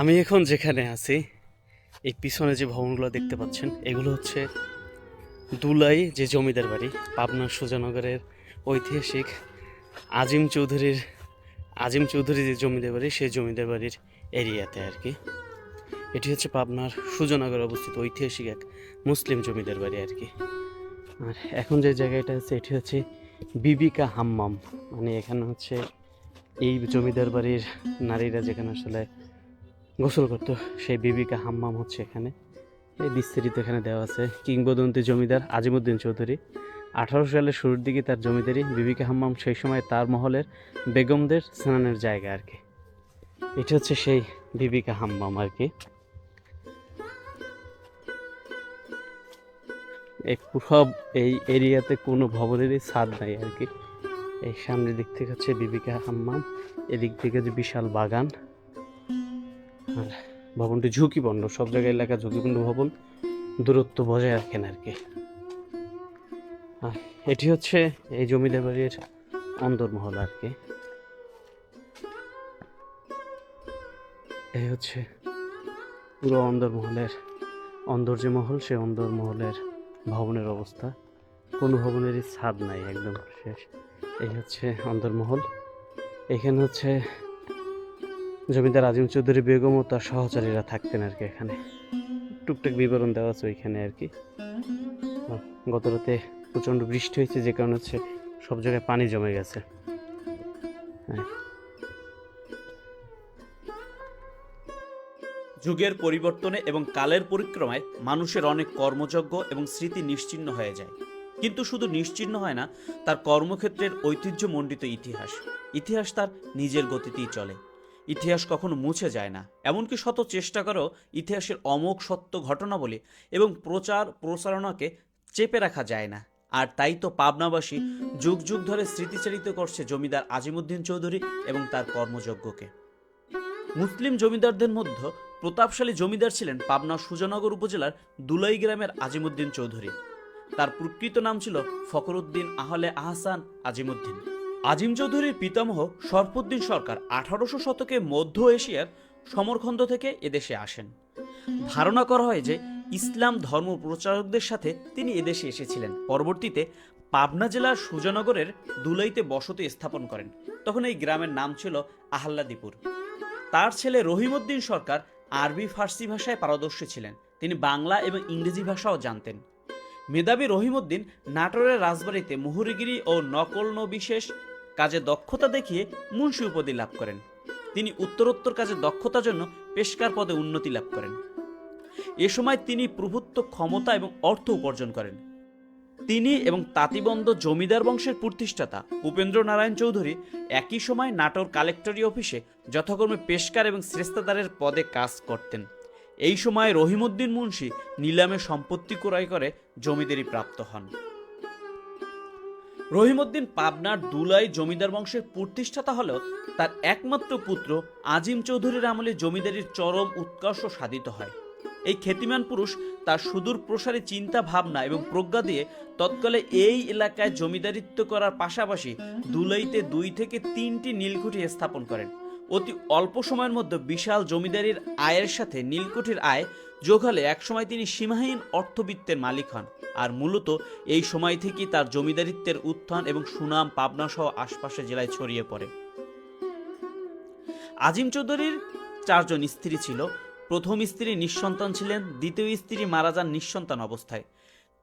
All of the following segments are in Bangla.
আমি এখন যেখানে আছি, এই পিছনে যে ভবনগুলো দেখতে পাচ্ছেন, এগুলো হচ্ছে দুলাই যে জমিদার বাড়ি পাবনা সুজানগরের ঐতিহাসিক আজিম চৌধুরীর, আজিম চৌধুরী যে জমিদার বাড়ি, সেই জমিদার বাড়ির এরিয়াতে আর কি। এটি হচ্ছে পাবনার সুজানগরে অবস্থিত ঐতিহাসিক এক মুসলিম জমিদার বাড়ি আর কি। আর এখন যে জায়গাটা আছে, এটি হচ্ছে বিবিকা হাম্মাম। মানে এখানে হচ্ছে এই জমিদার বাড়ির নারীরা যেখানে আসলে গোসল করতো। সেই বিবিকা হাম্মাম হচ্ছে এখানে। এই বিস্তারিত এখানে দেওয়া আছে। কিংবদন্তি জমিদার আজিমুদ্দিন চৌধুরী। আঠারো সালের শুরুর দিকে তার জমিদারি বিবিকা হাম্মাম সেই সময় তার মহলের বেগমদের স্নানের জায়গা আর কি। এটা হচ্ছে সেই বিবিকা হাম্মাম আর কি। এই পুরো এই এরিয়াতে কোনো ভবনেরই ছাদ নাই আর কি। এই সামনের দিক থেকে হচ্ছে বিবিকা হাম্মাম। এদিক থেকে যে বিশাল বাগান। আর ভবনটি ঝুঁকিপূর্ণ, সব জায়গায় এলাকা ঝুঁকিপূর্ণ ভবন, দূরত্ব বজায় রাখেন আর কি। এটি হচ্ছে এই জমিদার বাড়ির অন্দরমহল আর কি। এই হচ্ছে পুরো অন্দরমহলের অন্দর যে মহল, সেই অন্দরমহলের ভবনের অবস্থা। কোনো ভবনেরই ছাদ নাই, একদম শেষ। এই হচ্ছে অন্দরমহল এখানে হচ্ছে জমিদার আজিম চৌধুরী, বেগম ও তার সহচারীরা থাকতেন আর কি এখানে। টুকটাক বিবরণ দেওয়া আছে ওইখানে আর কি। গত রাতে প্রচণ্ড বৃষ্টি হয়েছে, যে কারণে হচ্ছে সব জায়গায় পানি জমে গেছে। হ্যাঁ। যুগের পরিবর্তনে এবং কালের পরিক্রমায় মানুষের অনেক কর্মযজ্ঞ এবং স্মৃতি নিশ্চিহ্ন হয়ে যায়। কিন্তু শুধু নিশ্চিহ্ন হয় না, তার কর্মক্ষেত্রের ঐতিহ্যমণ্ডিত ইতিহাস। ইতিহাস তার নিজের গতিতেই চলে। ইতিহাস কখনো মুছে যায় না। এমনকি শত চেষ্টা করো ইতিহাসের অমোঘ সত্য ঘটনাবলী এবং প্রচার প্রচারণাকে চেপে রাখা যায় না। আর তাই তো পাবনাবাসী যুগ যুগ ধরে স্মৃতিচারিত করছে জমিদার আজিমুদ্দিন চৌধুরী এবং তার কর্মযজ্ঞকে। মুসলিম জমিদারদের মধ্যে প্রতাপশালী জমিদার ছিলেন পাবনা সুজনগর উপজেলার দুলাই গ্রামের আজিমুদ্দিন চৌধুরী। তার প্রকৃত নাম ছিল ফখরুদ্দিন আহলে আহসান আজিমুদ্দিন। আজিম চৌধুরীর পিতামহ সরফুদ্দিন সরকার আঠারোশো শতকে মধ্য এশিয়ার সমরখন্দ থেকে এদেশে আসেন। ধারণা করা হয় যে ইসলাম ধর্ম প্রচারকদের সাথে তিনি এদেশে এসেছিলেন। পরবর্তীতে পাবনা জেলার সুজানগরের দুলাইতে বসতি স্থাপন করেন। তখন এই গ্রামের নাম ছিল আহ্লাদিপুর। তার ছেলে রহিমউদ্দিন সরকার আরবি ফার্সি ভাষায় পারদর্শী ছিলেন। তিনি বাংলা এবং ইংরেজি ভাষাও জানতেন। মেধাবী রহিমউদ্দিন নাটোরের রাজবাড়িতে মুহুরিগিরি ও নকল বিশেষ কাজে দক্ষতা দেখিয়ে মুন্সি উপাধি লাভ করেন। তিনি উত্তরোত্তর কাজে দক্ষতার জন্য পেশকার পদে উন্নতি লাভ করেন। এ সময় তিনি প্রভুত্ব, ক্ষমতা এবং অর্থ উপার্জন করেন। তিনি এবং তাঁতিবন্ধ জমিদার বংশের প্রতিষ্ঠাতা উপেন্দ্র নারায়ণ চৌধুরী একই সময় নাটোর কালেক্টরি অফিসে যথাক্রমে পেশকার এবং শ্রেষ্ঠাদারের পদে কাজ করতেন। এই সময় রহিমউদ্দিন মুন্সি নিলামে সম্পত্তি ক্রয় করে জমিদারি প্রাপ্ত হন। রহিমউদ্দিন পাবনার দুলাই জমিদার বংশের প্রতিষ্ঠাতা হলেও তার একমাত্র পুত্র আজিম চৌধুরীর আমলে জমিদারির চরম উৎকর্ষ সাধিত হয়। এই খ্যাতিমান পুরুষ তার সুদূর প্রসারী চিন্তা ভাবনা এবং প্রজ্ঞা দিয়ে তৎকালে এই এলাকায় জমিদারিত্ব করার পাশাপাশি দুলাইতে দুই থেকে তিনটি নীলকুঠি স্থাপন করেন। অতি অল্প সময়ের মধ্যে বিশাল জমিদারির আয়ের সাথে নীলকুঠির আয় যোগ হলে একসময় তিনি সীমাহীন অর্থবিত্তের মালিক হন। আর মূলত এই সময় থেকেই তার জমিদারিত্বের উত্থান এবং সুনাম পাবনা সহ আশপাশের জেলায় ছড়িয়ে পড়ে। আজিম চৌধুরীর চারজন স্ত্রী ছিল। প্রথম স্ত্রী নিঃসন্তান ছিলেন, দ্বিতীয় স্ত্রী মারা যান নিঃসন্তান অবস্থায়।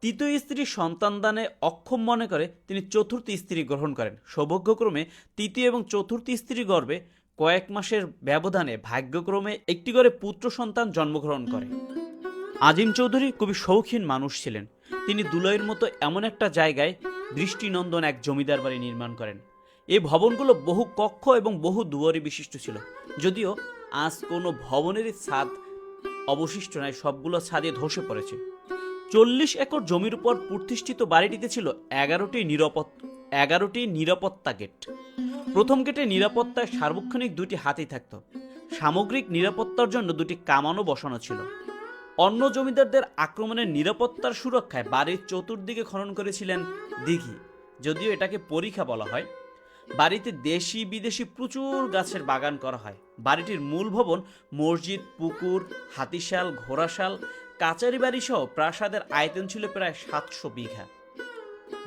তৃতীয় স্ত্রী সন্তান দানে অক্ষম মনে করে তিনি চতুর্থ স্ত্রী গ্রহণ করেন। সৌভাগ্যক্রমে তৃতীয় এবং চতুর্থ স্ত্রী গর্ভে কয়েক মাসের ব্যবধানে ভাগ্যক্রমে একটি করে পুত্র সন্তান জন্মগ্রহণ করে। আজিম চৌধুরী খুবই শৌখিন মানুষ ছিলেন। তিনি দুলয়ের মতো এমন একটা জায়গায় দৃষ্টিনন্দন এক জমিদার বাড়ি নির্মাণ করেন। এই ভবনগুলো বহু কক্ষ এবং বহু দুয়ারি বিশিষ্ট ছিল। যদিও আজ কোনো ভবনেরই ছাদ অবশিষ্ট নাই, সবগুলো ছাদে ধসে পড়েছে। চল্লিশ একর জমির উপর প্রতিষ্ঠিত বাড়িটিতে ছিল এগারোটি নিরাপদ এগারোটি নিরাপত্তা গেট। প্রথম গেটে নিরাপত্তায় সার্বক্ষণিক দুটি হাতি থাকত। সামগ্রিক নিরাপত্তার জন্য দুটি কামানও বসানো ছিল। অন্য জমিদারদের আক্রমণের নিরাপত্তার সুরক্ষায় বাড়ির চতুর্দিকে খনন করেছিলেন দিঘি, যদিও এটাকে পরীক্ষা বলা হয়। বাড়িতে দেশি বিদেশি প্রচুর গাছের বাগান করা হয়। বাড়িটির মূল ভবন মসজিদ, পুকুর, হাতিশাল, ঘোড়াশাল কাচারি বাড়ি সহ প্রাসাদের আয়তন ছিল প্রায় সাতশো বিঘা।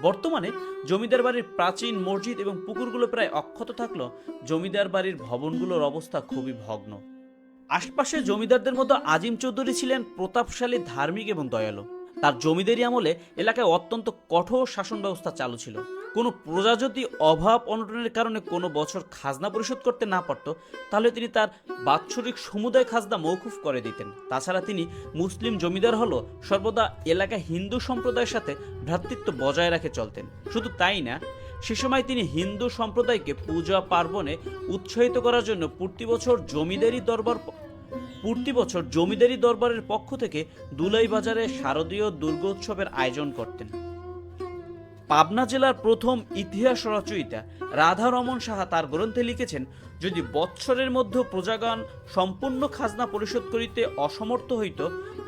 বর্তমানে জমিদার বাড়ির প্রাচীন মসজিদ এবং পুকুরগুলো প্রায় অক্ষত থাকলেও জমিদার বাড়ির ভবনগুলোর অবস্থা খুবই ভগ্ন। আশপাশে জমিদারদের মতো আজিম চৌধুরী ছিলেন প্রতাপশালী, ধার্মিক এবং দয়ালু। তার জমিদারি আমলে এলাকায় অত্যন্ত কঠোর শাসন ব্যবস্থা চালু ছিল। কোনো প্রজা যদি অভাব অনটনের কারণে কোনো বছর খাজনা পরিশোধ করতে না পারত, তাহলে তিনি তার বাৎসরিক সমুদায় খাজনা মৌকুফ করে দিতেন। তাছাড়া তিনি মুসলিম জমিদার হলো সর্বদা এলাকায় হিন্দু সম্প্রদায়ের সাথে ভ্রাতৃত্ব বজায় রাখে চলতেন। শুধু তাই না, সে সময় তিনি হিন্দু সম্প্রদায়কে পূজা পার্বণে উৎসাহিত করার জন্য প্রতি বছর জমিদারি দরবার প্রতি বছর জমিদারি দরবারের পক্ষ থেকে দুলাই বাজারে শারদীয় দুর্গোৎসবের আয়োজন করতেন। পাবনা জেলার প্রথম ইতিহাস রচয়িতা রাধারমন সাহা তার গ্রন্থে লিখেছেন, যদি বৎসরের মধ্যে প্রজাগণ সম্পূর্ণ খাজনা পরিশোধ করিতে অসমর্থ হইত,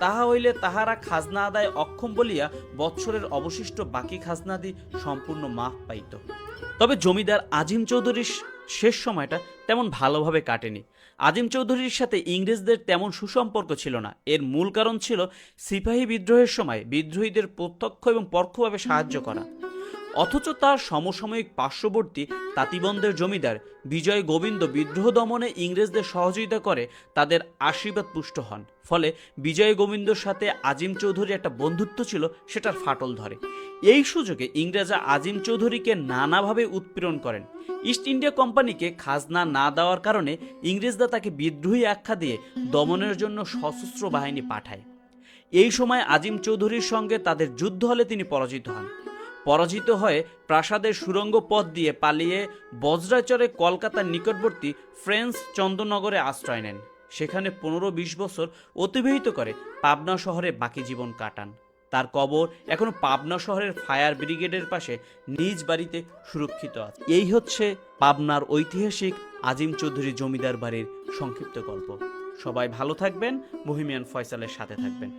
তাহা হইলে তাহারা খাজনা আদায় অক্ষম বলিয়া বৎসরের অবশিষ্ট বাকি খাজনাদি সম্পূর্ণ মাফ পাইত। তবে জমিদার আজিম চৌধুরীর শেষ সময়টা তেমন ভালোভাবে কাটেনি। আজিম চৌধুরীর সাথে ইংরেজদের তেমন সুসম্পর্ক ছিল না। এর মূল কারণ ছিল সিপাহী বিদ্রোহের সময় বিদ্রোহীদের প্রত্যক্ষ এবং পরোক্ষভাবে সাহায্য করা। অথচ তার সমসাময়িক পার্শ্ববর্তী তাঁতিবন্দের জমিদার বিজয় গোবিন্দ বিদ্রোহ দমনে ইংরেজদের সহযোগিতা করে তাদের আশীর্বাদ পুষ্ট হন। ফলে বিজয় গোবিন্দর সাথে আজিম চৌধুরী একটা বন্ধুত্ব ছিল, সেটার ফাটল ধরে। এই সুযোগে ইংরেজরা আজিম চৌধুরীকে নানাভাবে উৎপীড়ন করেন। ইস্ট ইন্ডিয়া কোম্পানিকে খাজনা না দেওয়ার কারণে ইংরেজরা তাকে বিদ্রোহী আখ্যা দিয়ে দমনের জন্য সশস্ত্র বাহিনী পাঠায়। এই সময় আজিম চৌধুরীর সঙ্গে তাদের যুদ্ধ হলে তিনি পরাজিত হন। পরাজিত হয়ে প্রাসাদের সুরঙ্গ পথ দিয়ে পালিয়ে বজ্রাচরে কলকাতার নিকটবর্তী ফ্রেন্স চন্দননগরে আশ্রয় নেন। সেখানে পনেরো বিশ বছর অতিবাহিত করে পাবনা শহরে বাকি জীবন কাটান। তার কবর এখন পাবনা শহরের ফায়ার ব্রিগেডের পাশে নিজ বাড়িতে সুরক্ষিত আছে। এই হচ্ছে পাবনার ঐতিহাসিক আজিম চৌধুরী জমিদার বাড়ির সংক্ষিপ্ত গল্প। সবাই ভালো থাকবেন বহিমিয়ান ফয়সালের সাথে থাকবেন।